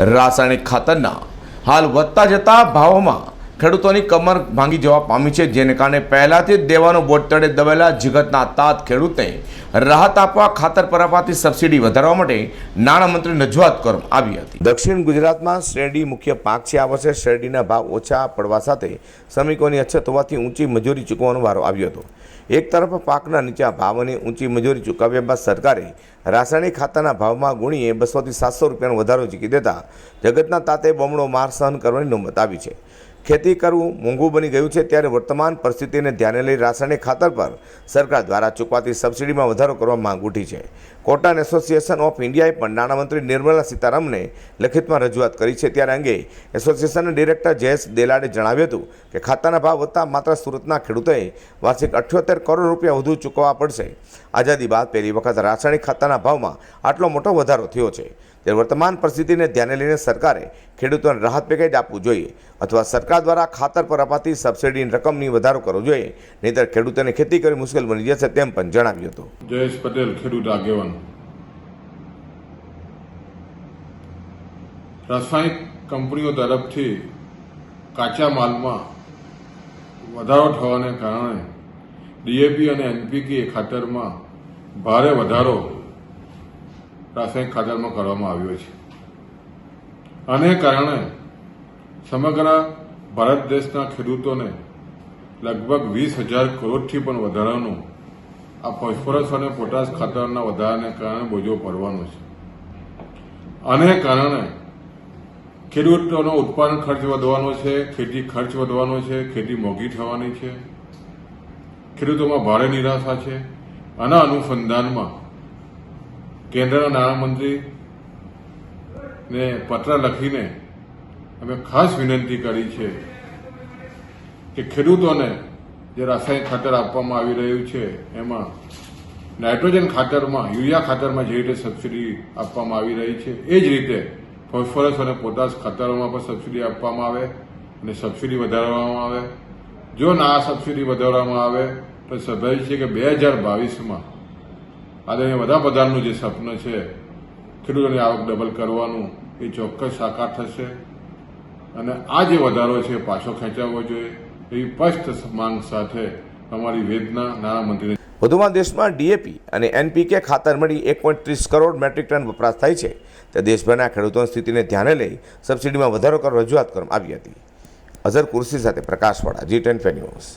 રાસાયણિક ખાતરના હાલ વધતા જતા ભાવોમાં ખેડૂતોની કમર ભાંગી જવા પામી છે, જેને કારણે પહેલાથી જ દેવાનો બોટ તળે દબેલા જગતના તાત ખેડૂતને રાહત આપવા ખાતર પર અપાતી સબસિડી વધારવા માટે નાણામંત્રી રજૂઆત કરવામાં આવી હતી. દક્ષિણ ગુજરાતમાં શેરડી મુખ્ય પાક છે. આ વર્ષે શેરડીના ભાવ ઓછા પડવા સાથે શ્રમિકોની અછત હોવાથી ઊંચી મજૂરી ચૂકવવાનો વારો આવ્યો હતો. એક તરફ પાકના નીચા ભાવ અને ઊંચી મજૂરી ચૂકવ્યા બાદ સરકારે રાસાયણિક ખાતરના ભાવમાં ગુણીએ બસોથી સાતસો રૂપિયાનો વધારો ચૂકી દેતા જગતના તાતે બમણો માર સહન કરવાની નોબત આવી છે. ખેતી કરવું મોંઘું બની ગયું છે ત્યારે વર્તમાન પરિસ્થિતિને ધ્યાને લઈ રાસાયણિક ખાતર પર સરકાર દ્વારા ચૂકવાતી સબસિડીમાં વધારો કરવા માંગ ઉઠી છે. કોટન એસોસિએશન ઓફ ઇન્ડિયાએ પણ નાણામંત્રી નિર્મલા સીતારામને લખિતમાં રજૂઆત કરી છે. ત્યારે અંગે એસોસિએશનના ડિરેક્ટર જયેશ દેલાડે જણાવ્યું હતું કે ખાતાના ભાવ વધતા માત્ર સુરતના ખેડૂતોએ વાર્ષિક અઠ્યોતેર કરોડ રૂપિયા વધુ ચૂકવવા પડશે. આઝાદી બાદ પહેલી વખત રાસાયણિક ખાતાના ભાવમાં આટલો મોટો વધારો થયો છે. ત્યારે વર્તમાન પરિસ્થિતિને ધ્યાને લઈને સરકારે ખેડૂતોને રાહત પેકેજ આપવું જોઈએ અથવા સરકાર દ્વારા ખાતર પર અપાતી સબસિડીની રકમની વધારો કરવો જોઈએ. નહીંતર ખેડૂતોને ખેતી કરવી મુશ્કેલ બની જશે તેમ પણ જણાવ્યું હતું. જયેશ પટેલ, ખેડૂત આગેવાન. રાસાયણિક કંપનીઓ તરફથી કાચા માલમાં વધારો થવાને કારણે ડીએપી અને એનપીકે ખાતરમાં ભારે વધારો રાસાયણિક ખાતરમાં કરવામાં આવ્યો છે. આને કારણે સમગ્ર ભારત દેશના ખેડૂતોને લગભગ વીસ હજાર કરોડથી પણ વધારાનું આ ફોસ્ફરસ અને પોટાશ ખાતરના વધારાને કારણે બોજો પડવાનો છે. આને કારણે ખેડૂતોનો ઉત્પાદન ખર્ચ વધવાનો છે, ખેતી ખર્ચ વધવાનો છે, ખેતી મોંઘી થવાની છે. ખેડૂતોમાં ભારે નિરાશા છે. આના અનુસંધાનમાં કેન્દ્રના નાણામંત્રી ને પત્ર લખીને અમે ખાસ વિનંતી કરી છે કે ખેડૂતોને જે રાસાયણિક ખાતર આપવામાં આવી રહ્યું છે, એમાં નાઇટ્રોજન ખાતરમાં, યુરિયા ખાતરમાં જે રીતે સબસિડી આપવામાં આવી રહી છે, એ જ રીતે ફોસ્ફરસ અને પોટાશ ખાતરોમાં પણ સબસિડી આપવામાં આવે અને સબસિડી વધારવામાં આવે. જો ના સબસિડી વધારવામાં આવે, તો સ્વાભાવિક છે કે બે હજાર બાવીસમાં આદરણીય વડાપ્રધાનનું જે સપન છે, ખેડૂતોની આવક ડબલ કરવાનું, એ ચોક્કસ સાકાર થશે. અને આ જે વધારો છે પાછો ખેંચાવવો જોઈએ. એવી સ્પષ્ટ માંગ સાથે અમારી વેદના નાણામંત્રીને વધુમાં દેશમાં ડીએપી અને એનપીકે ખાતર મળી એક પોઈન્ટ ત્રીસ કરોડ મેટ્રિક ટન વપરાશ થાય છે. તે દેશભરના ખેડૂતોની સ્થિતિને ધ્યાને લઈ સબસિડીમાં વધારો કરવા રજૂઆત કરવામાં આવી હતી. અઝર કુર્સી સાથે પ્રકાશવાળા જી ટેન ન્યૂઝ